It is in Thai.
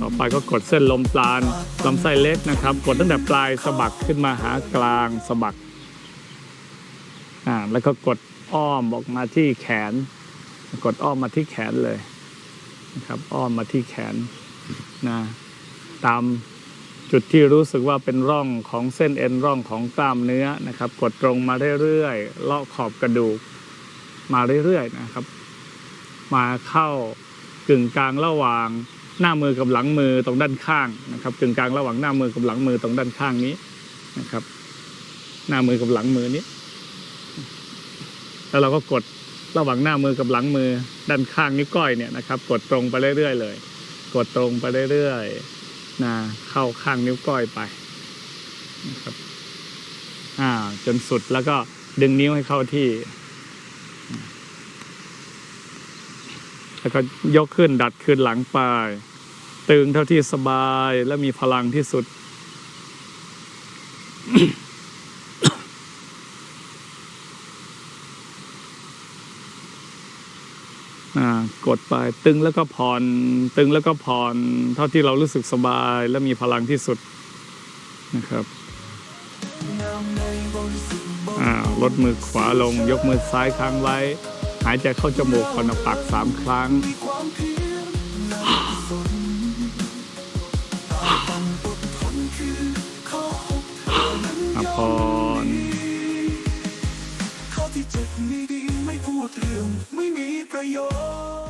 ต่อไปก็กดเส้นลมปราณลำไส้เล็กนะครับ กดตั้งแต่ปลายสะบักขึ้นมาหากลางสะบักอ่าแล้วก็กดอ้อมออกมาที่แขน กดอ้อมมาที่แขนเลยนะครับ อ้อมมาที่แขนนะตามจุดที่รู้สึกว่าเป็นร่องของเส้นเอ็นร่องของกล้ามเนื้อนะครับ กดตรงมาเรื่อยๆเลาะขอบกระดูกมาเรื่อยๆนะครับ มาเข้า กึ่งกลางระหว่างหน้ามือกับหลังมือตรงด้านข้างนะครับกึ่งกลางระหว่างหน้ามือกับหลังมือตรงด้านข้างนี้นะครับ หน้ามือกับหลังมือนี้ แล้วเราก็กดระหว่างหน้ามือกับหลังมือด้านข้างนิ้วก้อยเนี่ยนะครับ กดตรงไปเรื่อยๆเลย กดตรงไปเรื่อยๆนะเข้าข้างนิ้วก้อยไปนะครับอ่าจนสุดแล้วก็ดึงนิ้วให้เข้าที่ แล้วก็ยกขึ้นดัดขึ้นหลังไป ตึงเท่าที่สบายและมีพลังที่สุด กดไปตึงแล้วก็ผ่อน ตึงแล้วก็ผ่อน เท่าที่เรารู้สึกสบายและมีพลังที่สุดนะครับลดมือขวาลงยกมือซ้ายค้างไว้ หายใจเข้าจมูกก่อนปากสามครั้ง พรข้อที่เจ็ดมีดีไม่พูดเรื่องไม่มีประโยชน์